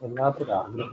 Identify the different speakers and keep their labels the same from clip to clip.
Speaker 1: വല്ലാത്തൊരാഗ്രഹം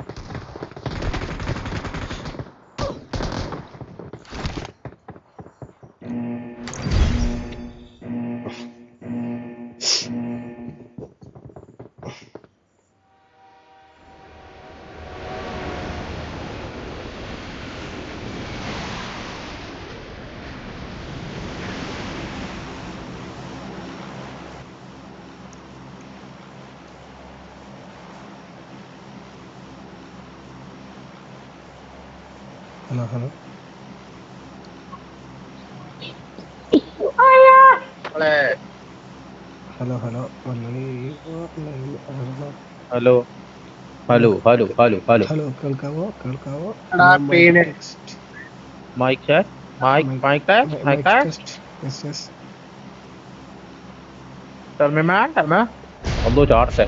Speaker 2: Hello hello hello hello
Speaker 1: hello
Speaker 2: കേൾക്കാവോ കേൾക്കാവോ
Speaker 3: എടാ, പേര്.
Speaker 1: Mic chat mic mic tag mic tag
Speaker 2: yes yes
Speaker 3: Tell me, man. Tell me.
Speaker 1: എന്തോ ചാടട്ടെ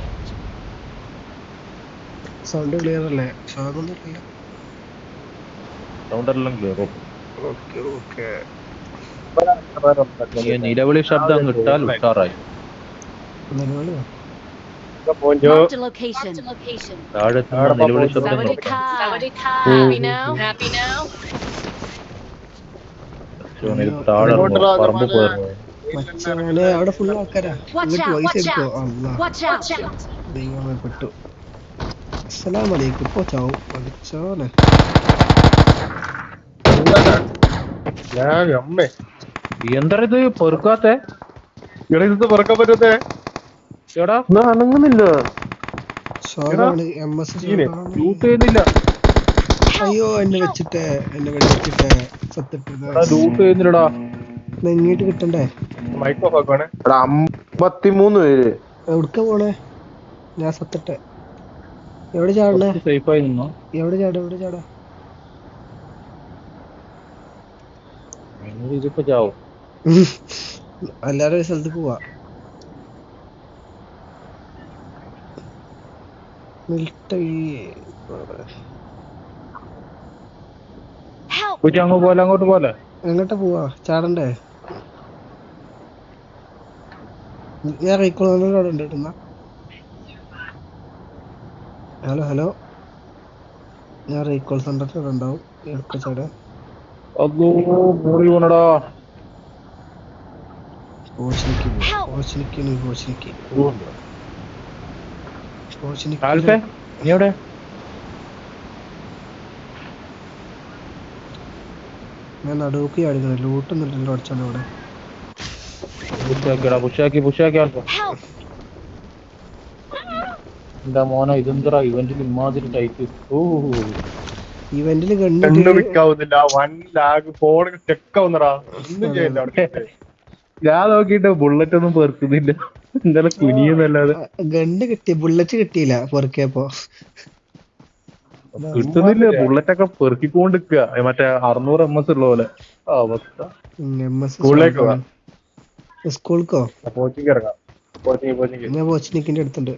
Speaker 2: sound clear അല്ലേ? ശോകമൊന്നുമില്ല
Speaker 1: sound എല്ലാം കേറും
Speaker 2: ഓക്കെ ഓക്കെ
Speaker 1: ഈ നിലവിളി ശബ്ദം കിട്ടാൽ ഉഷാറായി.
Speaker 2: നിലവിളിയോ
Speaker 4: Marked a location.
Speaker 1: താഴെ? ഇത് താഴെ പറമ്പ് പോയിരുന്നു.
Speaker 2: മച്ചാനെ അവിടെ ഫുൾ ആൾക്കാരാ.
Speaker 4: Watch
Speaker 2: ഇങ്ങോട്ട്
Speaker 4: out,
Speaker 2: വോയിസ്
Speaker 4: watch
Speaker 2: എടുക്കോ
Speaker 4: out.
Speaker 2: അല്ല
Speaker 4: Watch out.
Speaker 2: ദൈവമേ പെട്ടു അസ്സലാം വലൈക്കും ഇപ്പൊ ചാവും. പഠിച്ചോനെ
Speaker 3: ഞാൻ അമ്മേ.
Speaker 1: എന്താ ഇത്? പൊറുക്കാത്തെ?
Speaker 3: ഇവിടെ ഇത് പൊറുക്കാൻ പറ്റത്തെ?
Speaker 1: എടാ.
Speaker 3: അനങ്ങുന്നില്ല.
Speaker 2: അയ്യോ എന്നെ വെച്ചിട്ടേ എന്നെ വെച്ചിട്ടേ നെങ്ങിട്ട് കിട്ടണ്ടേ?
Speaker 3: മൈക്ക് ഓഫ്
Speaker 5: എടാ അമ്പത്തിമൂന്ന് പേര്.
Speaker 2: എവിടുക്ക പോണേ? ഞാൻ സത്തിട്ടെ എവിടെ ചാടണേ?
Speaker 1: നിന്നോ.
Speaker 2: എവിടെ ചാട എവിടെ ചാടാ?
Speaker 1: ഇതിപ്പോ ചാവും.
Speaker 2: എല്ലാരും ഒരു സ്ഥലത്ത് പോവാ.
Speaker 1: പോലെ അങ്ങോട്ട് പോലെ
Speaker 2: എങ്ങോട്ട് പോവാ? ചാടണ്ടേ? ഞാൻ റീകോളോട് അവിടെ ഉണ്ട് കേട്ടോ ഹലോ ഹലോ. ഞാൻ റീകോൾ സെന്ററിൽ ഉണ്ടാവും എടുക്ക ചാടാ
Speaker 1: അതോ മുറി നീ എവിടെ?
Speaker 2: ഞാൻ നടുവൊക്കെ ചാടിക്കണം ലൂട്ടൊന്നുമില്ലല്ലോ അടിച്ചോണ്ട് ഇവിടെ.
Speaker 1: പുഷാക്കിടാ പുഷാക്കി പുഷാക്കി. എന്താ മോനെ ഇതെന്തറാ ഇവന്റിൽ ഇമാതിരി ടൈപ്പ് ഓ.
Speaker 2: ഇവന്റിൽ
Speaker 3: വിൽക്കാവുന്നില്ല വൺ ലാഗ് ഫോൺ ചെക്ക് ആവുന്നടാ. ഒന്നും
Speaker 1: ഞാൻ നോക്കിട്ട് ബുള്ളറ്റ് ഒന്നും പെറുക്കുന്നില്ല. ഇന്നലെ കുനിയെന്നല്ലാതെ
Speaker 2: ഗണ്ട് കിട്ടി. ബുള്ളറ്റ് കിട്ടിയില്ല പൊറുക്കിയപ്പോ.
Speaker 1: കിട്ടുന്നില്ല. ബുള്ളറ്റ് ഒക്കെ പെറുക്കിക്കൊണ്ടിരിക്കുക മറ്റേ അറുന്നൂറ് എം എസ് ഉള്ള പോലെ. അവസ്ഥ.
Speaker 3: സ്കൂളിലേക്ക് പോവാം.
Speaker 2: സ്കൂൾക്കോ?
Speaker 3: കോച്ചിങ് ഇറങ്ങാം. Coaching coaching.
Speaker 2: ഞാൻ കോച്ചിനിക്കിന്റെ അടുത്തുണ്ട്.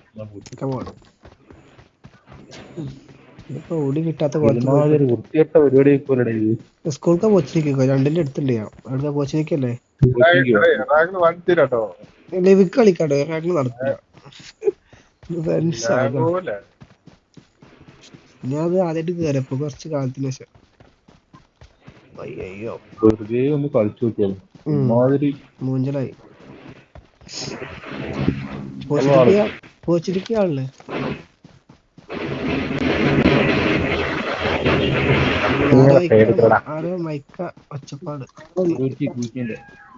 Speaker 2: ഇപ്പൊ ഓടി കിട്ടാത്ത
Speaker 1: ഒരുമാതിരി വൃത്തികെട്ട പരിപാടി പോലെ ഇത്
Speaker 2: സ്കൂൾക്കാ കോച്ചിനിക്കോ രണ്ടിന്റെ അടുത്തുണ്ട് ഞാൻ. അവിടുത്തെ കോച്ചിനിക്കല്ലേ
Speaker 3: തീരാട്ടോ
Speaker 2: ലെവിക്ക് കളിക്കാട്ടോ റാങ്ക് നടക്കില്ല Friends ആകെ.
Speaker 3: പോലെ
Speaker 2: ഞാൻ അത് ആദ്യമായിട്ട് കയറിയപ്പോ കുറച്ച് കാലത്തിന് ശേഷം. അയ്യോ
Speaker 1: വെറുതെ ഒന്ന് കളിച്ചു നോക്കിയാൽ
Speaker 2: ഉം. മൂഞ്ചലായി. ആളല്ലേ ആരോ മൈക്ക-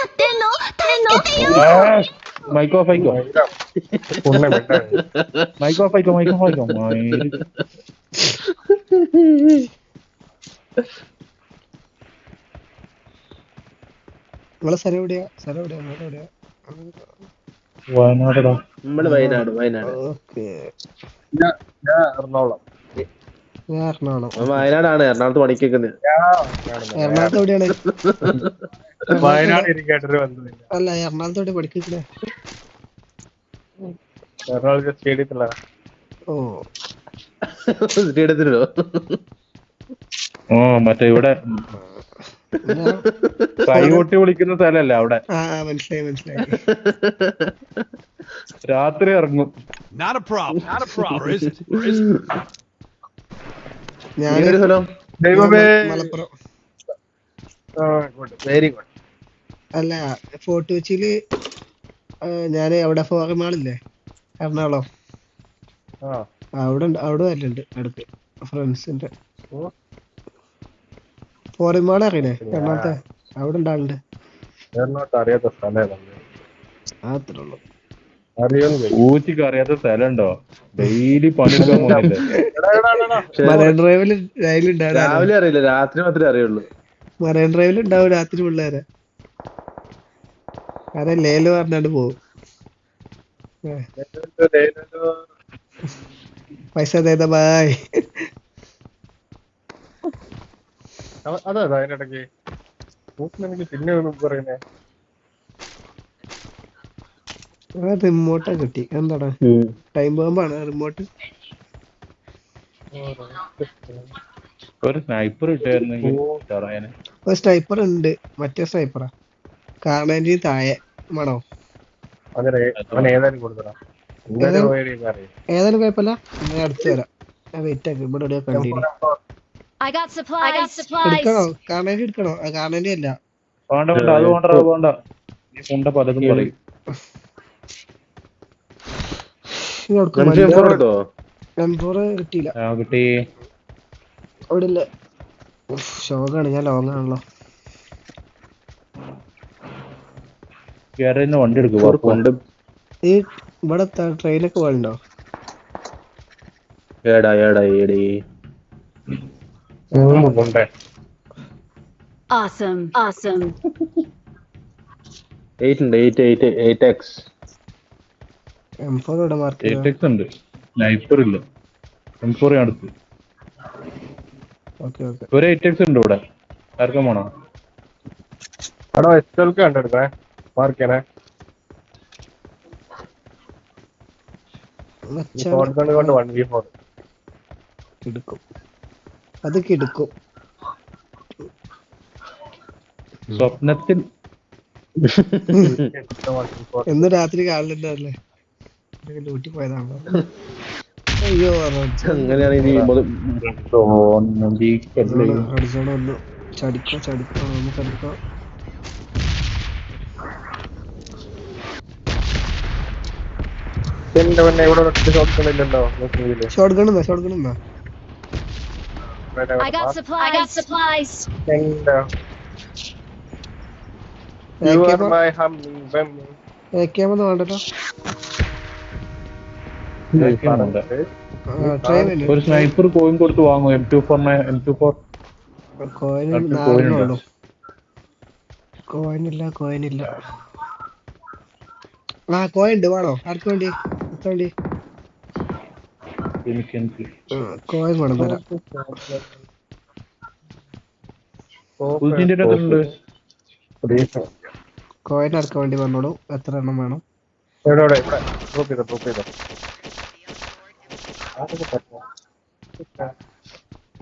Speaker 2: ഒച്ചപ്പാട്
Speaker 1: നൂറ്റി കൂറ്റിന്റെ മൈക്കൊന്ന് ഓഫാക്കാൻ
Speaker 3: ഷോർട്ട് ഗൺ കണ്ടത് ഷോർട്ട് ഗൺ ഷോർട്ട് ഗൺ
Speaker 1: റാജ്പാന്റെ വായിലെന്താ
Speaker 5: ഏ എന്താണ്
Speaker 1: വണ്ടിക്കൂടെ
Speaker 5: അങ്ങനെ
Speaker 3: എന്താണ് എന്തെങ്കിലും വേണം നിനക്ക് ഇപ്പൊ
Speaker 1: മണ്ട ഓൻ മടി പോലെ
Speaker 5: സിഡറു
Speaker 1: മൈക്ക് ഓഫ് ആയിക്കോ
Speaker 3: പുണ്ണ വിട്ടാ
Speaker 1: മൈക്ക് ഓഫ് ആയിക്കോ മൈക്ക് ഓഫ് ആയിക്കോ മയിൽ.
Speaker 2: നിങ്ങളെ സ്ഥലം എവിടെയാ സ്ഥലം എവിടെയാ നിങ്ങളെ എവിടെയാ
Speaker 1: വയനാടടാ
Speaker 5: നമ്മൾ വയനാട് വയനാട്.
Speaker 2: ഓക്കെ.
Speaker 3: ഞാൻ എറണാകുളം.
Speaker 5: വയനാടാണ്. എറണാകുളത്ത് പണിക്കൊക്കെ
Speaker 3: ഞാൻ
Speaker 2: എറണാകുളത്ത് എവിടെയാണ്? അല്ല എറണാകുളത്ത് എവിടെ പഠിക്കുന്നേ?
Speaker 3: എറണാകുളത്തെ സ്റ്റേഡിയത്തില.
Speaker 2: ഓ.
Speaker 5: സ്റ്റേഡിയത്തിലോ
Speaker 1: ഓ മറ്റേ ഇവിടെ. കൈകൊട്ടി വിളിക്കുന്ന സ്ഥലല്ല അവിടെ?
Speaker 2: മനസ്സിലായി മനസ്സിലായി.
Speaker 1: രാത്രി ഇറങ്ങും.
Speaker 2: ഞാൻ
Speaker 5: ഏതൊരു
Speaker 3: ദൈവമേ.
Speaker 2: മലപ്പുറം.
Speaker 3: Very good.
Speaker 2: അല്ല ഫോർട്ട് കൊച്ചിയിൽ ഞാൻ അവിടെ ഫോറം മാളില്ലേ എറണാകുളം അവിടെ അവിടെ വരലുണ്ട് അടുത്ത്. ഫ്രണ്ട്സിന്റെ.
Speaker 3: ഓ.
Speaker 2: ഫോറിൻ മാൾ അറിയണേ എറണാകുളത്തെ? അവിടെ
Speaker 3: എറണാകുളത്ത് അറിയാത്ത സ്ഥലമാണ്
Speaker 2: അത്രേ ഉള്ളൂ.
Speaker 1: ഊച്ചിക്ക് അറിയാത്ത സ്ഥലമുണ്ടോ? ഡെയിലി പണിയെടുക്കാൻ പോകുന്നില്ലേ?
Speaker 2: മറൈൻ ഡ്രൈവിൽ ഡ്രൈവിലുണ്ടാവും
Speaker 5: രാവിലെ. അറിയില്ല രാത്രി മാത്രമേ അറിയുള്ളൂ.
Speaker 2: മറൈൻ ഡ്രൈവിൽ ഉണ്ടാവും രാത്രി പിള്ളേരെ. അതെ ലേൽ പറഞ്ഞാണ്ട് പോവും. പൈസ തേതാ ബായ്.
Speaker 3: അതാ അതിനിടയ്ക്ക്. പിന്നെ ഒന്നും പറയുന്നേ.
Speaker 2: റിമോട്ടാ കിട്ടി. എന്താടാ? ടൈം ബോംബാണ് റിമോട്ട്
Speaker 1: ഒരു സ്നൈപ്പർ
Speaker 2: ഒരു സ്നൈപ്പർ ഉണ്ട്. മറ്റേ സ്നൈപ്പറാ കാണാന്റെ താഴെ.
Speaker 3: മണോ ഏതായാലും
Speaker 2: കുഴപ്പമില്ല. ഞാൻ അടുത്ത് വരാം ഞാൻ വെയിറ്റ് ആക്കി. ഇവിടെ എവിടെയോ കണ്ടിന്
Speaker 4: I got supplies. I
Speaker 2: എടുക്കണോ? കാണാന്റെ എടുക്കണോ? ആ, കാണാന്റെ അല്ല.
Speaker 1: വേണ്ട വേണ്ട. അത് വേണ്ട വേണ്ട. പലതും പറയും.
Speaker 2: കൊടുക്കും
Speaker 5: പുറത്തോ
Speaker 2: കിട്ടിയില്ല.
Speaker 1: ആ കുട്ടി.
Speaker 2: അവിടെ ഇല്ല ഷോക്കാണ് ഞാൻ ലോങ് ആണല്ലോ.
Speaker 1: വണ്ടി എടുക്കുക
Speaker 5: കൊണ്ട്
Speaker 2: ഈ ഇവിടെ ട്രെയിനൊക്കെ പോകലുണ്ടോ
Speaker 5: ഏടാ ഏടാ ഏടി.
Speaker 3: കൊണ്ടേ
Speaker 4: Awesome. Awesome.
Speaker 5: എയ്റ്റ് ഉണ്ട് eight eight eight X
Speaker 2: M four ഇവിടെ മാർക്ക്
Speaker 1: ഉണ്ട്. സ്നൈപ്പർ ഇല്ല. എം ഫോർ അടുത്ത്.
Speaker 2: ഓക്കെ ഓക്കെ
Speaker 1: ഒരു എയ്റ്റ് എക്സ് ഉണ്ട് ഇവിടെ. ആർക്കും വേണോ
Speaker 3: അവിടെ എസ് എൽക്ക് കണ്ടെടുക്കണേ. മാർക്ക് ചെയ്യണേ. ഷോർട്ട് ഗൺ കൊണ്ട് വൺ വി ഫോർ
Speaker 2: എടുക്കും അത് കിടക്കും.
Speaker 1: സ്വപ്നത്തിൽ
Speaker 2: എന്ന് രാത്രി കാണലുണ്ടല്ലേ ലൂട്ടി പോയതാണോ അയ്യോ
Speaker 5: അങ്ങനെയാണെങ്കിൽ
Speaker 2: ചടിക്കോ ചടിക്കോ ഒന്ന് ചടിക്കോ.
Speaker 3: എന്റെ പിന്നെ ഇവിടെ ഒറ്റ ഷോർട്ട് ഗൺ ഇല്ലല്ലോ
Speaker 2: ഷോർട്ട് ഗൺ എന്നാ ഷോർട്ട് ഗൺ ഉണ്ടോ
Speaker 4: I got supplies. I got supplies.
Speaker 3: You are my
Speaker 2: M വേണ്ടല്ലോ. ട്രെയിൻ
Speaker 1: ഒരു സ്നൈപ്പർ കോയിൻ കൊടുത്ത് വാങ്ങും. M two four M two four
Speaker 2: കോയിനില്ല ഇല്ല. ആ കോയിൻ ഉണ്ട്. വേണോ? ആർക്ക് വേണ്ടി? എത്ര വേണ്ടി?
Speaker 1: എനിക്ക് എനിക്ക്
Speaker 2: കോയിൻ വേണം തരാം. കോയിൻ ആർക്ക് വേണ്ടി പറഞ്ഞോളൂ എത്ര എണ്ണം വേണം?
Speaker 3: ഡ്രോപ്പ് ചെയ്തോ ഡ്രോപ്പ് ചെയ്തോ?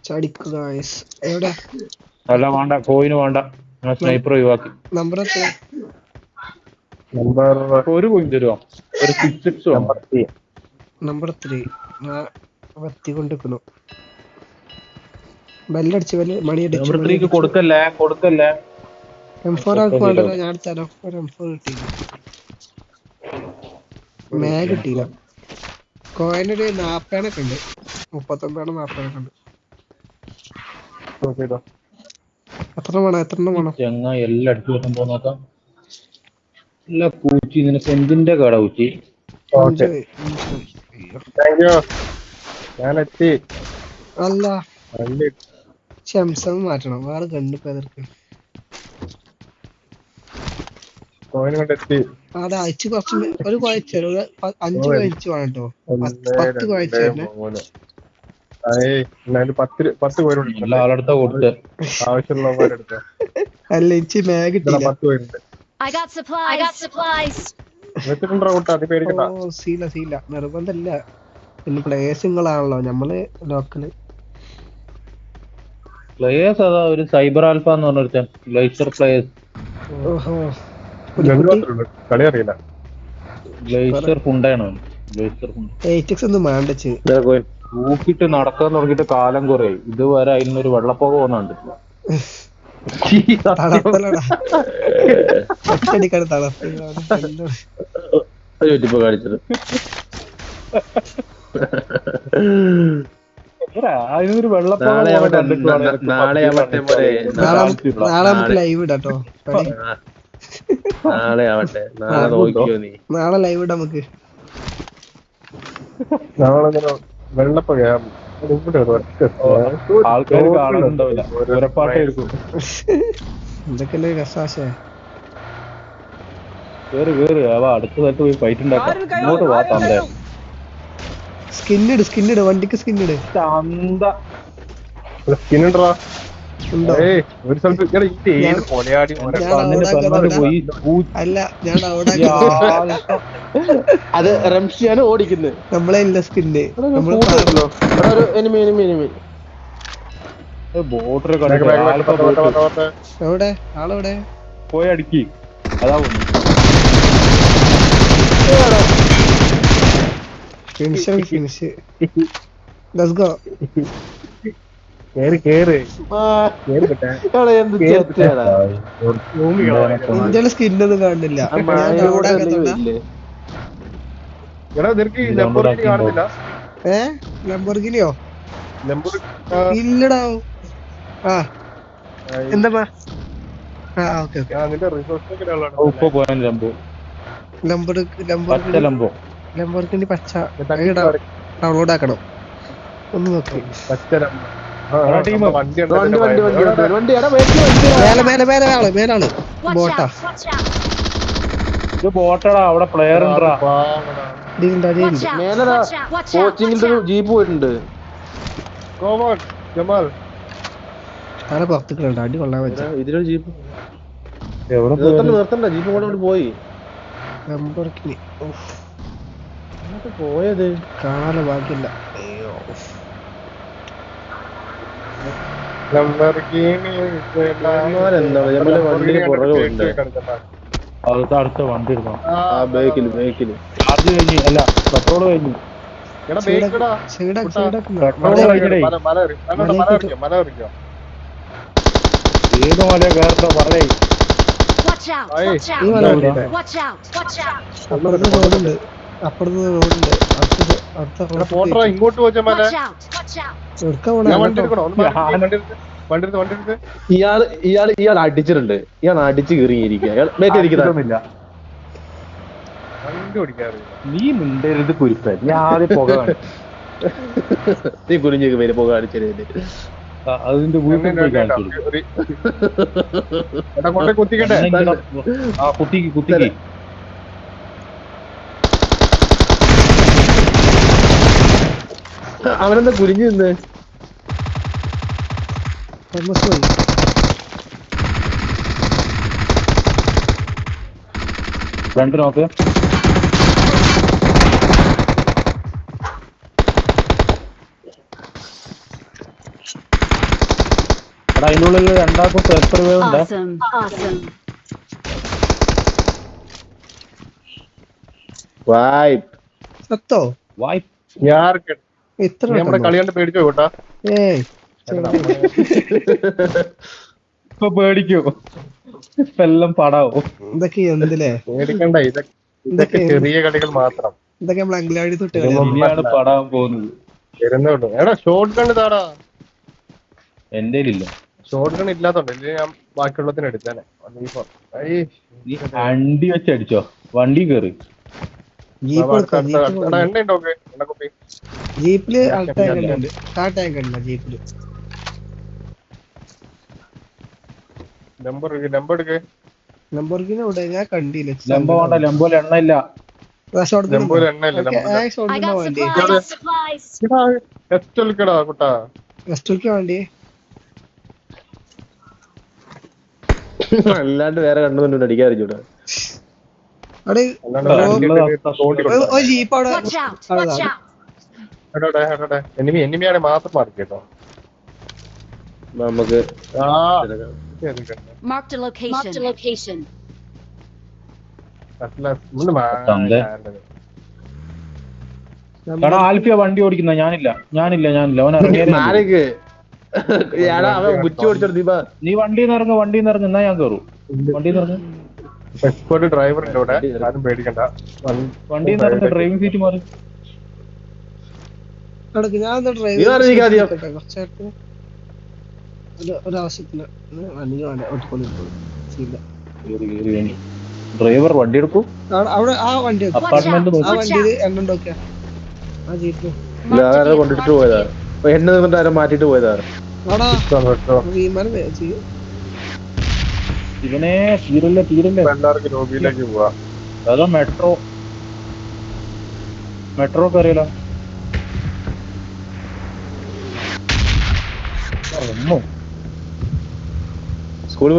Speaker 2: ചടിക്കുക ഗായ്സ് എവിടെ?
Speaker 1: അല്ല വേണ്ട. കോയിന് വേണ്ട. സ്നൈപ്പർ ഒഴിവാക്കി.
Speaker 2: നമ്പർ എത്ര?
Speaker 3: നമ്പർ
Speaker 1: ഒരു കോയിൻ തരുമോ ഒരു six six
Speaker 3: number three
Speaker 2: number three എത്തിക്കൊണ്ടിരിക്കുന്നു ബെല്ലടിച്ച് ബെല്ല് മണി
Speaker 1: നമ്പർ ത്രീക്ക് കൊടുക്കല്ലേ? കൊടുക്കല്ലേ?
Speaker 2: എം ഫോർ ആൾക്ക് വേണ്ടല്ലോ. ഞാൻ ഒരു എം ഫോർ കിട്ടിയില്ല. മേ കിട്ടിയില്ല. കോയിനൊരു നാപ്പേണൊക്കെ ഉണ്ട്. മുപ്പത്തൊമ്പതാണ് നാപ്പേണൊക്കെ ഉണ്ട്. എത്ര വേണം? എത്ര എണ്ണം വേണം?
Speaker 1: ചെങ്ങ എല്ലാം അടിച്ചു വെക്കാൻ പോന്നാക്കാം അല്ല കൂച്ചി നിനക്ക് എന്തിന്റെ കട കൂച്ചി
Speaker 3: ഞാനെത്തി.
Speaker 2: അല്ല. ശംസം മാറ്റണം. വേറെ കണ്ണിപ്പോ എതിർക്ക് അത് അയച്ച് കുറച്ച് ഒരു കുഴച്ച ഒരു അഞ്ച് കുഴച്ച് വേണം കേട്ടോ. പത്ത് കുഴച്ച് അല്ല ഇച്ചി സീല സീല. നിർബന്ധമില്ല പിന്നെ പ്ലേസിങ്ങളാണല്ലോ നമ്മൾ ലോക്കൽ.
Speaker 1: പ്ലേയേഴ്സ് അതാ ഒരു സൈബർ ആൽഫ എന്ന് പറഞ്ഞൊരുത്തൻ. Laser players.
Speaker 2: ഓഹോ.
Speaker 3: കളി അറിയില്ല.
Speaker 2: ഒന്നും
Speaker 1: നടക്കാൻ തുടങ്ങിട്ട് കാലം കുറെ. ഇതുവരെ അതിനൊരു വെള്ളപ്പൊക്ക പോകുന്നുണ്ട്
Speaker 2: കണ്ടിട്ടില്ല.
Speaker 5: യൂട്യൂബ് കാണിച്ചത്.
Speaker 1: അതിനൊരു
Speaker 5: ന- നാളെ
Speaker 2: നാളെ നമുക്ക് ലൈവ് ഇടാട്ടോ.
Speaker 5: നാളെ ആവട്ടെ. നാളെ നോക്കിയോ നീ.
Speaker 2: നാളെ ലൈവ് ഇടാം നമുക്ക്.
Speaker 3: നാളെ
Speaker 1: ആൾക്കാർ കാണുന്നുണ്ടാവില്ല
Speaker 2: എന്തൊക്കെയല്ലേ
Speaker 1: കേറ് കേറ്. അവ അടുത്ത സ്ഥലത്ത് പോയി ഫൈറ്റ് ഉണ്ടാക്കാം. ഇങ്ങോട്ട് വാ
Speaker 2: സ്കിന്നിട് സ്കിന്നിട് വണ്ടിക്ക് സ്കിന്നിട് ഉണ്ടോ
Speaker 5: അത് റംഷിയാണ് ഓടിക്കുന്നത്.
Speaker 2: നമ്മളെ ഇല്ല
Speaker 5: ഒരു എനിമി എനിമി എനിമി.
Speaker 2: എവിടെ? ആളെവിടെ?
Speaker 1: പോയി അടിക്കി. അതാ
Speaker 2: ഫിനിഷ് ഫിനിഷ് ലെറ്റ്സ് ഗോ
Speaker 3: കേറി.
Speaker 2: ഇന്ത്യയിലെ കാണുന്നില്ല. ഏ? ലംബോർഗിനിയോ ഇല്ലടാ. ആ. എന്താ ആ ഓക്കെ ഓക്കെ.
Speaker 3: നിന്റെ റിസോഴ്സ്
Speaker 1: ഉപ്പ പോയാൻ ലംബോ
Speaker 2: ലംബോർ
Speaker 1: പച്ച
Speaker 2: ലംബോർഗിനി
Speaker 1: ലംബോ
Speaker 2: ലംബോർഗിനി പച്ച ഡൗൺലോഡ് ആക്കണം. ഒന്ന് നോക്കി.
Speaker 3: പച്ച ലംബോ
Speaker 2: ബോട്ടാ.
Speaker 1: ഇത് ബോട്ടടാ അവിടെ പ്ലെയർ ഉണ്ടാ.
Speaker 5: കോച്ചിങ്ങിന്റെ ഒരു ജീപ്പ് പോയിട്ടുണ്ട്.
Speaker 3: Go on, ജമാൽ
Speaker 2: അടി കൊള്ളാൻ വെച്ചാ.
Speaker 5: ഇതിലൊരു ജീപ്പ്. നിർത്തണ്ട ജീപ്പ് കൊണ്ട് പോയി. പോയത്?
Speaker 2: കാണാനോ ഭാഗ്യമില്ല അയ്യോ
Speaker 3: ലംബോർഗിനി
Speaker 5: ഇവന്മാരെന്താണ് ജമാലെ വണ്ടിയുടെ പുറകെ ഉണ്ട്.
Speaker 1: അടുത്ത അടുത്ത വണ്ടി എടുക്കണം
Speaker 5: ആ ബേക്കിൽ ബേക്കിൽ
Speaker 1: ചാർജ് കഴിഞ്ഞു അല്ല പെട്രോൾ കഴിഞ്ഞു. ഏത് മല? കയറട്ടോ പറയേ.
Speaker 2: അപ്പുറത്ത് റോഡുണ്ട്. അപ്പുറത്ത്
Speaker 3: ഇങ്ങോട്ട്
Speaker 5: ഇയാൾ ഇയാൾ അടിച്ചിട്ടുണ്ട്. ഇയാൾ അടിച്ച് കീറിയിരിക്കുക
Speaker 1: നീ മിണ്ടരുത് പുക
Speaker 5: നീ
Speaker 1: അതിന്റെ
Speaker 3: കുത്തിക്കട്ടെ.
Speaker 1: കുത്തിക്ക് കുത്തിക്ക്.
Speaker 5: അവനെന്താ കുരിഞ്ഞു നിന്ന്?
Speaker 2: പോയി
Speaker 1: ഫ്രണ്ട് നോക്ക് എടാ അതിനുള്ളിൽ രണ്ടാൾക്കും പേപ്പർ വേവ് ഉണ്ട്?
Speaker 5: വായ്പ്
Speaker 2: സത്തോ?
Speaker 1: വായ്
Speaker 3: ഞാൻ
Speaker 2: ഇത്ര
Speaker 3: നമ്മുടെ
Speaker 2: പെട്ടെന്നോ?
Speaker 3: കളി കണ്ട് പേടിച്ചു കേട്ടാ?
Speaker 2: ഏയ്.
Speaker 1: ഇപ്പൊ പേടിക്കോ. ഇപ്പൊ എല്ലാം പടാവും.
Speaker 2: ഇതൊക്കെ എന്തില്ലേ
Speaker 3: പേടിക്കണ്ട ഇതൊക്കെ ചെറിയ കളികൾ മാത്രം.
Speaker 2: ഇതൊക്കെ നമ്മൾ അംഗലാടി തൊട്ട് കളിയാണ്
Speaker 1: പടാവാൻ പോകുന്നത്.
Speaker 3: വരുന്നേ എടാ ഷോർട്ട് ഗൺ താടാ
Speaker 1: എന്റെ ഇല്ല
Speaker 3: ഷോർട്ട് ഗൺ ഇല്ലാത്തോണ്ട് ഞാൻ ബാക്കിയുള്ളതിന് എടുത്തേനെ.
Speaker 1: അണ്ടി വെച്ച് അടിച്ചോ വണ്ടി കേറ്.
Speaker 2: ജീപ്പിൽ ടാങ്ക് ഉണ്ട്. ആ ടാങ്ക് ഉണ്ട് ജീപ്പിൽ ഞാൻ കണ്ടില്ല.
Speaker 1: ലംബ വേണ്ട എണ്ണ ഇല്ല.
Speaker 5: അല്ലാണ്ട് വേറെ കണ്ടുകൊണ്ട് അടിക്കാൻ അറിഞ്ഞൂടാ.
Speaker 2: അവിടെ
Speaker 3: വണ്ടി
Speaker 2: ഒരു- ജീപ്പ് അവിടെ.
Speaker 3: എനിമി എനിമിയാണ് മാത്രം മാർക്ക് കേട്ടോ
Speaker 5: നമുക്ക്.
Speaker 1: എടാ ആൽഫിയ വണ്ടി ഓടിക്കുന്ന? ഞാനില്ല. ഞാനില്ല ഞാനില്ല. അവൻ
Speaker 5: അവൻ
Speaker 1: നീ വണ്ടിന്ന് ഇറങ്ങ് നിന്ന് ഇറങ്ങ്. എന്നാ ഞാൻ കയറും വണ്ടിന്ന് ഇറങ്ങ്.
Speaker 3: എക്സ്പേർട്ട് ഡ്രൈവർ ഉണ്ട് ഇവിടെ ആരും പേടിക്കണ്ട.
Speaker 1: വണ്ടി ഡ്രൈവിംഗ് സീറ്റ് മാറി?
Speaker 2: ഞാൻ. കുറച്ചായിട്ട് ഒരാവശ്യത്തിന് വണ്ടി
Speaker 1: ഡ്രൈവർ വണ്ടി. എടുക്കും.
Speaker 2: അവിടെ ആ വണ്ടി.
Speaker 1: അപ്പാർട്ട്മെന്റ്
Speaker 2: ആ വണ്ടിയിൽ ആ ജീപ്പ്
Speaker 5: കൊണ്ടിട്ട് പോയതാ? എന്നെ ആരും മാറ്റിട്ട് പോയതാ.
Speaker 2: ആടാ വിമാനം വേ- ചെയ്യും.
Speaker 1: ഇവനെ തീരല്ലേ? തീരല്ലേ
Speaker 3: എല്ലാവർക്കും ലോബിയിലേക്ക് പോവാ.
Speaker 1: അതാ മെട്രോ മെട്രോ ഒക്കെ അറിയാലോ ഒന്നും
Speaker 5: സ്കൂളിൽ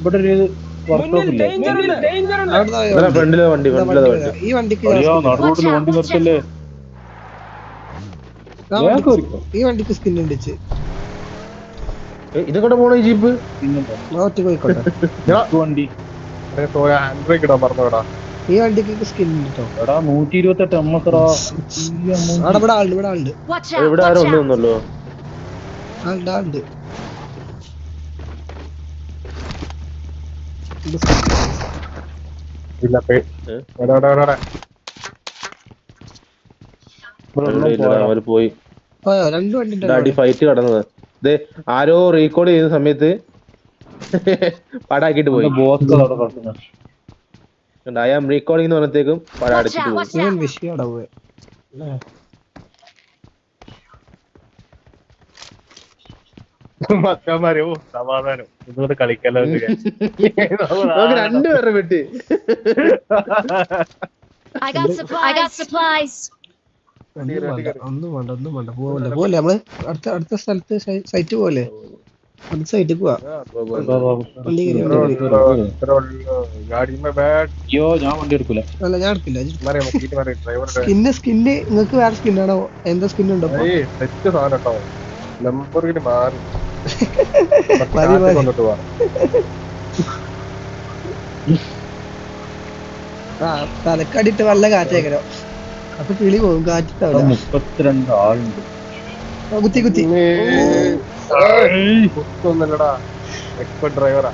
Speaker 1: ഇവിടെ ഒരു
Speaker 5: ഫ്രണ്ടിലെ വണ്ടി ഫ്രണ്ടിലെ വണ്ടി
Speaker 2: ഈ വണ്ടിക്ക്
Speaker 1: നടുറോട്ടിൽ വണ്ടി നിർത്തല്ലേ.
Speaker 2: ഈ സ്കിൻ ഉണ്ട്
Speaker 5: ഇതൊക്കെ പോണോ ഈ ജീപ്പ്?
Speaker 1: വണ്ടി.
Speaker 2: ഈ വണ്ടിക്ക് സ്കിൻ
Speaker 1: എടാ നൂറ്റി
Speaker 2: ഇവിടെ ആളുണ്ട് ഇവിടെ ആളുണ്ട്.
Speaker 4: Watch
Speaker 5: ഇവിടെ ആരും. ഒന്നുമല്ലോ
Speaker 2: ആളുണ്ട് ആളുണ്ട്
Speaker 3: ഇല്ല
Speaker 5: പോയി. അടി ഫൈറ്റ് കടന്നത്. ഇത് ആരോ റീകോർഡ് ചെയ്യുന്ന സമയത്ത് പടാക്കിട്ട് പോയി.
Speaker 1: ബോസ് അവിടെ കിടക്കുന്നത്
Speaker 5: ഐ ആം റീകോർഡിംഗ് എന്ന് പറഞ്ഞത്തേക്കും
Speaker 4: പടാടിച്ചിട്ട്.
Speaker 5: പോയി.
Speaker 3: ഓ സമാധാനം. ഇതുകൊണ്ട് കളിക്കല്ലോ
Speaker 5: രണ്ടുപേരുടെ വെട്ടി.
Speaker 2: ഒന്നും വേണ്ട ഒന്നും വേണ്ട പോവല്ലേ പോലെ നമ്മൾ? അടുത്ത അടുത്ത സ്ഥലത്ത് സൈറ്റ് പോലെ അടുത്ത സൈറ്റിൽ പോവാ. അല്ല ഞാൻ എടുക്കില്ല സ്കിന്ന് സ്കിന്ന് നിങ്ങൾക്ക് വേറെ സ്കിന്നാണോ? എന്താ സ്കിന്നുണ്ടോ ഉണ്ടോ
Speaker 3: ഏയ് സെറ്റ് സാധനം കേട്ടോ ലംബോർഗിനി മാറി. കൊണ്ടിട്ട് നല്ല
Speaker 2: ആ തലക്കടിയിട്ട് വല്ല കാറ്റേക്കരോ. അപ്പൊ കിളി പോകും കാറ്റിട്ടാവില്ല
Speaker 1: മുപ്പത്തിരണ്ട് ആളുണ്ട്.
Speaker 2: കുത്തി കുത്തി.
Speaker 3: എക്സ്പെർട്ട് ഡ്രൈവറാ.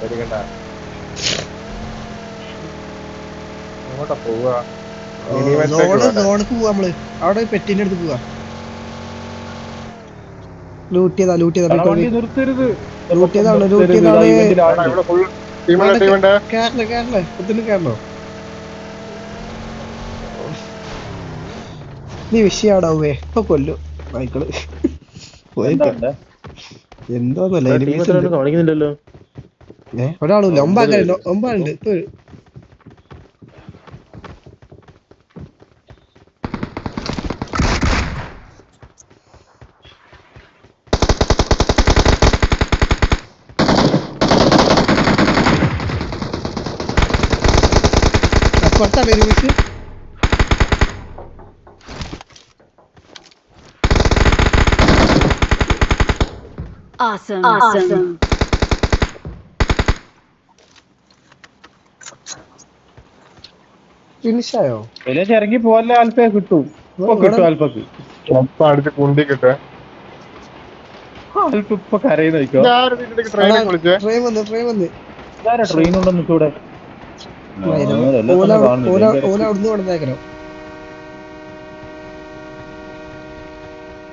Speaker 3: പേടിക്കണ്ട. എങ്ങോട്ടാ പോവുക?
Speaker 2: പോവാ അവിടെ പെട്ടിന്റെ അടുത്ത് പോവാ. ലൂട്ട് ചെയ്താ ലൂട്ട് ചെയ്താ
Speaker 1: നിർത്തരുത്.
Speaker 2: ലൂട്ട് ചെയ്താണ് ലൂട്ട്. ചെയ്താണ്
Speaker 3: ഫുൾ ടീമുണ്ട് ടീമുണ്ട്
Speaker 2: കേരള കേരള കുത്തിന് കേരളോ നീ വിഷയാടാവേ ഇപ്പൊ കൊല്ലു.
Speaker 1: മൈക്കിൾ?
Speaker 2: എന്തോന്നല്ല
Speaker 5: ടീം
Speaker 2: enemies
Speaker 5: എത്ര
Speaker 2: ഉണ്ട്.
Speaker 5: കാണിക്കുന്നില്ലല്ലോ
Speaker 2: ഏ? ഒമ്പാക്കാരുണ്ട് ഒമ്പാണ്ട് ഇപ്പൊ പുറത്താണ് രൂപീസ്
Speaker 6: Awesome. Awesome.
Speaker 2: awesome. ഫിനിഷായോ?
Speaker 1: ഫിനിഷ് ഇറങ്ങി പോലെ ആൽപ്പയെ കിട്ടും. ഇപ്പൊ കിട്ടും ആൽപ്പക്ക്
Speaker 3: അടിച്ച് കുണ്ടി കിട്ടേ
Speaker 1: ആൽപ്പ ഇപ്പൊ കരയുന്നോ
Speaker 2: ട്രെയിൻ വന്ന് ട്രെയിൻ വന്ന്.
Speaker 1: ട്രെയിൻ ഉണ്ടെന്ന് ഇവിടെ?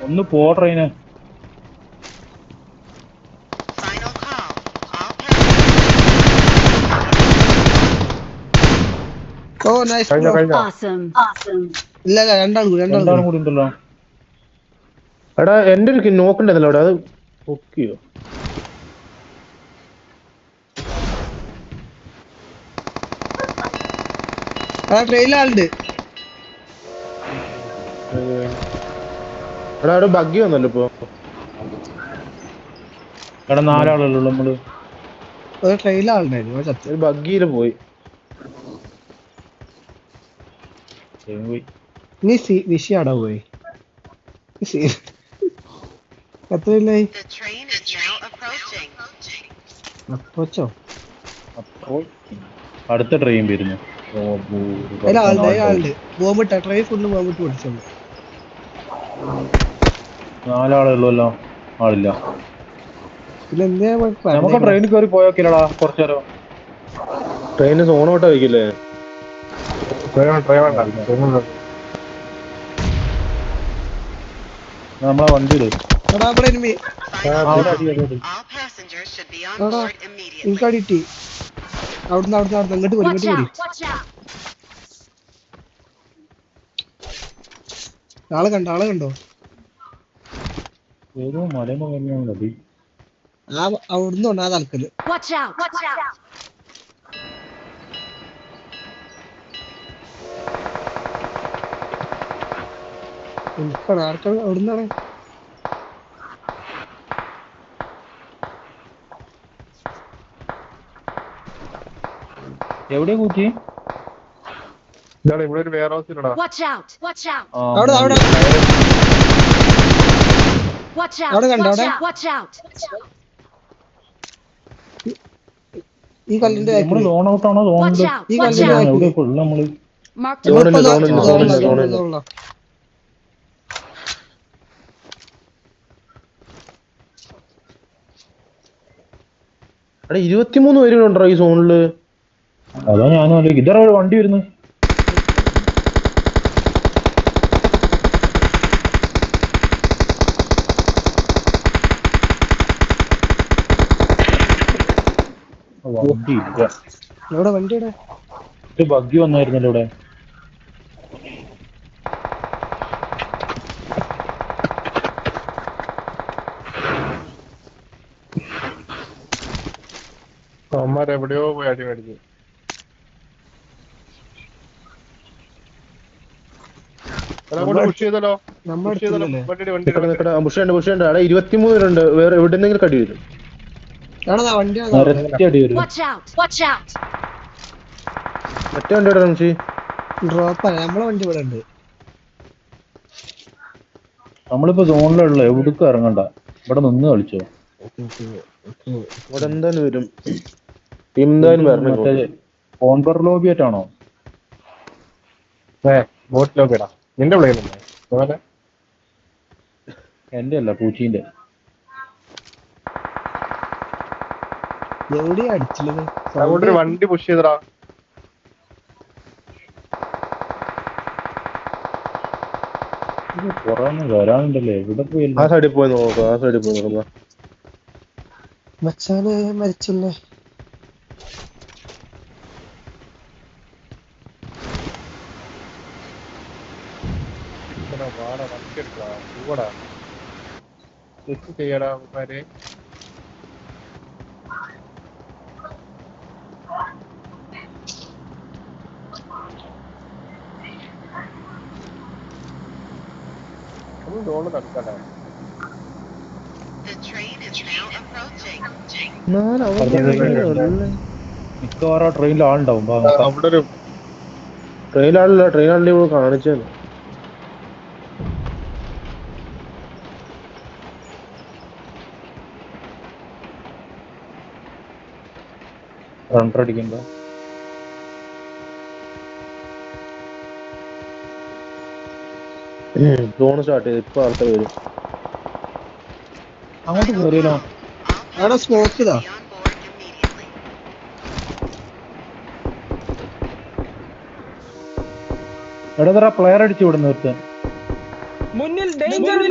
Speaker 1: ഒന്ന് പോ ട്രെയിന്
Speaker 2: ഓ നൈസ്. ഇല്ല രണ്ടാളും കൂടി രണ്ടാളും കൂടി.
Speaker 1: ഉണ്ടല്ലോ.
Speaker 5: എടാ എന്റെ ഒരു നോക്കണ്ടല്ലോ അവിടെ അത് പൊക്കിയോ?
Speaker 2: ആ ട്രെയിനിലാളുണ്ട്
Speaker 5: എടാ അവിടെ ബഗ്ഗി വന്നല്ലോ ഇപ്പൊ.
Speaker 1: എടാ നാലാളല്ലോ നമ്മൾ.
Speaker 2: ഒരു ചത്തു
Speaker 5: ബഗ്ഗിയിൽ പോയി.
Speaker 1: പോയി.
Speaker 2: നീ സി വിഷയാടാ പോയി. എത്രയില്ലായി അപ്പോച്ചോ?
Speaker 1: അപ്പോൾ അടുത്ത ട്രെയിൻ വരുന്നു.
Speaker 2: ബോംബിട്ട ഫുള്ള് ബോംബിട്ട് പൊടിച്ചോളൂ
Speaker 1: നാലാളുള്ളല്ലോ ആളില്ല. നമുക്ക്? ട്രെയിനിൽ കയറി പോയോക്കില്ലടാ കുറച്ചേരം.
Speaker 5: ട്രെയിന് സോണോട്ടാ വയ്ക്കില്ലേ
Speaker 1: നമ്മളെ വണ്ടി ഇട്
Speaker 2: അവിടുന്ന് അവിടുന്ന് അവിടുന്ന്. ഇങ്ങോട്ട് പോരി ഇങ്ങോട്ട് പോരി. ആളെ കണ്ടോ ആളെ കണ്ടോ?
Speaker 1: ഏതോ മലന്ന് പറഞ്ഞാൽ
Speaker 2: ആ അവിടുന്ന് ഉണ്ട് ആ തലക്കൽ ആർക്കാണ് അവിടുന്നാണ്
Speaker 1: എവിടെ
Speaker 3: ഇതാണ് ഇവിടെ ഒരു വെയർ ഹൗസിലടാ.
Speaker 2: അവിടെ അവിടെ. അവിടെ. കണ്ടോ, അവിടെ? ഈ കല്ലിന്റെ.
Speaker 1: ലോൺ ഔട്ട് ആണോ
Speaker 6: ലോൺ
Speaker 2: ഈ കല്ലിന്റെ.
Speaker 1: എവിടെ
Speaker 5: ഇരുപത്തിമൂന്ന് പേരുണ്ടോ ഈ സോണിൽ
Speaker 1: അതാ ഞാനും ആലോചിക്കും ഇതറ വണ്ടി വരുന്നു? വണ്ടി ഇല്ല.
Speaker 2: എവിടെ വണ്ടി എവിടെ?
Speaker 1: ഒരു ബഗ്ഗി വന്നായിരുന്നല്ലോ ഇവിടെ.
Speaker 3: അവന്മാർ എവിടെയോ പോയി അടി മേടിച്ചു പുഷ് ചെയ്തല്ലോ
Speaker 2: നമ്മുടെ
Speaker 3: പുഷ് ചെയ്തല്ലോ
Speaker 2: അടുത്തില്ലല്ലേ
Speaker 3: വണ്ടി വണ്ടി
Speaker 5: നിക്കടെ നിക്കടെ ബുഷുണ്ട് ബുഷുണ്ട് അവിടെ ഇരുപത്തിമൂന്ന് പേരുണ്ട് വേറെ എവിടെ നിന്നെങ്കിലും കടി വരും.
Speaker 1: അടി വരും.
Speaker 6: Watch out. Watch out.
Speaker 5: മറ്റേ വണ്ടി നമുക്ക്
Speaker 2: ഡ്രോപ്പാണ് നമ്മളെ വണ്ടി ഇവിടെ ഉണ്ട്.
Speaker 1: നമ്മളിപ്പോ സോണിലുള്ള എവിടേക്കും ഇറങ്ങണ്ട. ഇവിടെ നിന്ന് കളിച്ചോ.
Speaker 5: ഇവിടെ എന്തായാലും വരും. ടീം എന്തായാലും വരണം
Speaker 1: മറ്റേ
Speaker 5: ഇങ്ങോട്ട്.
Speaker 1: കോൺബർ ലോബി ആയിട്ടാണോ
Speaker 3: ബോട്ട് ഇടാം നിന്റെ പ്ലെയിനുണ്ടോ അതുപോലെ
Speaker 1: എന്റെ അല്ല പൂച്ചീന്റെ.
Speaker 3: ഒരു വണ്ടി പുഷ് ചെയ്തടാ.
Speaker 1: പുറമെ വരാനുണ്ടല്ലേ? എവിടെ പോയി?
Speaker 5: ആ സൈഡിൽ പോയി നോക്കാം ആ സൈഡിൽ പോയി നോക്കാം
Speaker 2: മച്ചാനെ മരിച്ചല്ലേ
Speaker 3: ഇവിടെ വാടാ വണ്ടി എടുക്കടാ പൂവടാ തെറ്റ് ചെയ്യടാ അവന്മാരെ.
Speaker 1: മിക്കവാറും ആ ട്രെയിനിൽ ആളുണ്ടാവും വാ, നോക്കാം.
Speaker 3: അവിടെ ഒരു
Speaker 1: അടിക്കുമ്പോൾ
Speaker 5: സോൺ സ്റ്റാർട്ട് ചെയ്ത്. ഇപ്പൊ ആൾക്കാർ വരും.
Speaker 1: അങ്ങോട്ട് കയറിയല്ലോ
Speaker 2: അവിടെ സ്മോക്ക് ഇതാ.
Speaker 1: എടാ പ്ലെയർ അടിച്ചു വിടുന്ന ഒരുത്തൻ?
Speaker 7: മുന്നിൽ passengers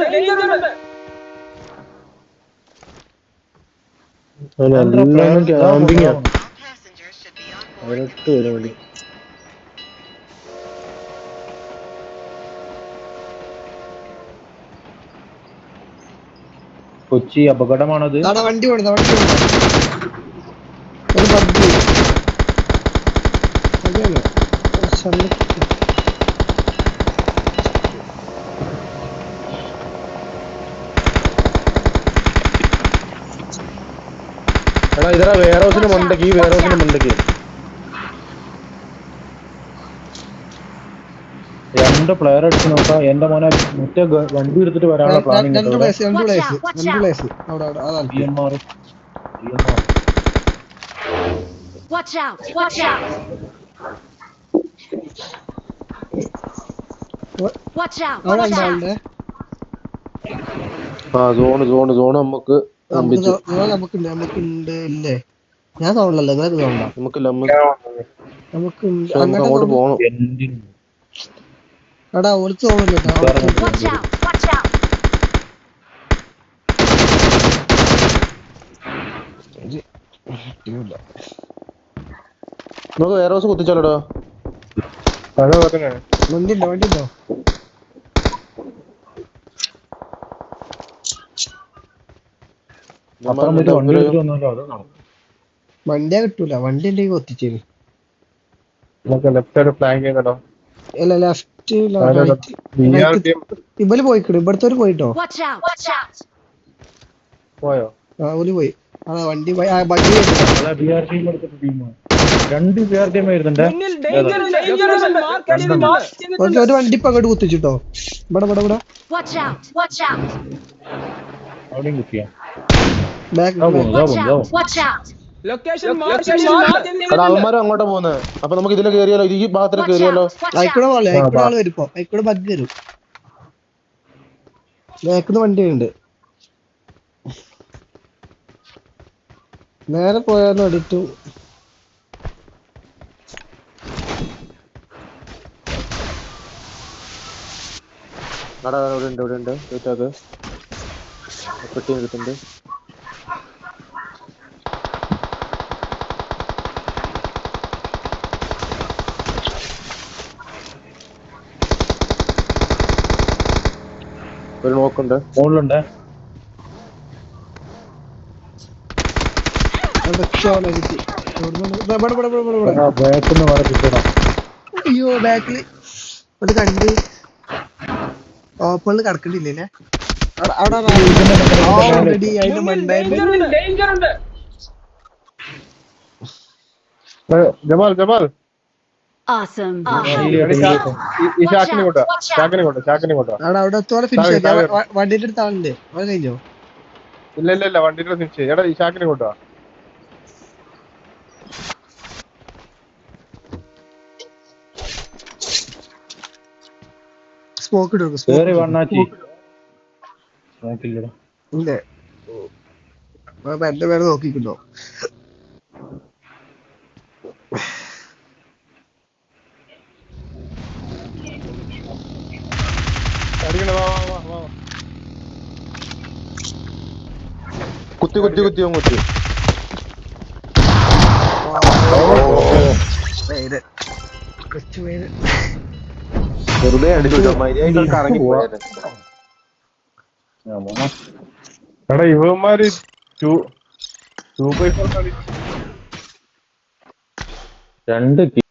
Speaker 7: should be on board
Speaker 5: അതിനൊട്ട് വരും വേണ്ടി
Speaker 1: കൊച്ചി അപകടമാണത്
Speaker 2: വണ്ടി പോണത് വണ്ടി ഒരു ബഗ്ഗി അതല്ല
Speaker 5: എടാ ഇതാ വെയർ ഹൗസിന് മണ്ടക്ക് ഈ വേറെ ഹൗസിന്റെ മണ്ടക്ക്.
Speaker 1: രണ്ട് പ്ലെയർ എടുത്ത് നോക്കാം. എന്റെ മോനെ മറ്റേ വണ്ടി എടുത്തിട്ട് വരാനുള്ള പ്ലാനിങ്
Speaker 5: ആ സോണ് സോണ് സോണ് നമുക്ക്
Speaker 2: നമുക്കുണ്ട് നമുക്കുണ്ട് ഇല്ലേ? ഞാൻ സൗണ്ടല്ലേ
Speaker 5: നമുക്ക് നമുക്ക്
Speaker 2: നമുക്കുണ്ട്
Speaker 5: അങ്ങോട്ട് പോകണം
Speaker 2: എടാ
Speaker 6: ഒളിച്ചു out!
Speaker 5: നമുക്ക് വേറെ ദിവസം കുത്തിച്ചാലോടോ?
Speaker 1: വണ്ടിണ്ടോ വണ്ടിണ്ടോ
Speaker 2: വണ്ടിയാ കിട്ടൂല വണ്ടി ഉണ്ടെങ്കിൽ ഒത്തിച്ചേരി
Speaker 3: നമുക്ക് ലെഫ്റ്റ് സൈഡ് പ്ലാൻ ചെയ്യുന്നല്ലോ
Speaker 2: അല്ല ലെഫ്റ്റ് ഇവൽ പോയിക്കിടും. ഇവിടുത്തെ പോയിട്ടോ!
Speaker 3: പോയോ?
Speaker 2: ആ ഓൽ പോയി. ആ വണ്ടി പോയി. ആ വണ്ടി
Speaker 1: അല്ല ബി ആർ ടീം എടുത്തിട്ട് ടീമാണ് രണ്ട് ടീം വരുന്നുണ്ട്
Speaker 2: ഒരു ഒരു വണ്ടി ഇപ്പൊ അങ്ങോട്ട് കുത്തിച്ചിട്ടോ? ഇവിടെ ഇവിടെ ഇവിടെ!
Speaker 1: അവിടെയും കുത്തിയാ.
Speaker 2: ബാക്ക്
Speaker 5: അവന്മാരും അങ്ങോട്ടാ പോകുന്നത് അപ്പൊ നമുക്ക് ഇതിലെ കേറിയാലോ ഈ ഭാഗത്തിൽ
Speaker 6: കേറിയാലോ
Speaker 2: അയക്കൂടെ! പോലെ അയക്കൂടെ ആൾ അയക്കൂടെ ബഗ് വരും ബാക്കിന്ന് വണ്ടി ഉണ്ട് നേരെ പോയാന്ന്
Speaker 5: എടാ ഇവിടെ ഉണ്ട് ഇവിടെ ഉണ്ട്. പെട്ടി എടുത്തുണ്ട് ഒരു നോക്കുണ്ട്
Speaker 1: മുകളിലുണ്ട് ബാക്കിൽ വേറെ കിട്ടണം.
Speaker 2: അയ്യോ ബാക്കിൽ ഒന്ന് കണ്ട് ഓപ്പണിൽ കിടക്കണ്ടില്ലേ ഓൾറെഡി അതിന്റെ മണ്ടായിട്ട്
Speaker 3: ജമാൽ ജമാൽ.
Speaker 6: Awesome!
Speaker 2: വണ്ടിന്റെ അടുത്ത് ആളുണ്ട് അത് കഴിഞ്ഞോ
Speaker 3: ഇല്ല ഇല്ല ഇല്ല. വണ്ടിയുടെ നിശ്ചയം എടാ ഈ ഷാക്കിനെ കൊണ്ടുവാ
Speaker 2: സ്മോക്ക് ഇടും.
Speaker 1: കേറി വണ്ണാച്ചി നോക്കില്ലടാ
Speaker 2: ഇല്ലേ. അപ്പൊ എന്റെ പേര് നോക്കിക്കിട്ടോ
Speaker 3: അടിക്കണ വാ വാ വാ വാ
Speaker 5: കുത്തി കുത്തി കുത്തി കുത്തി വെറുതെ
Speaker 3: എടാ ഇവന്മാര്
Speaker 1: രണ്ട്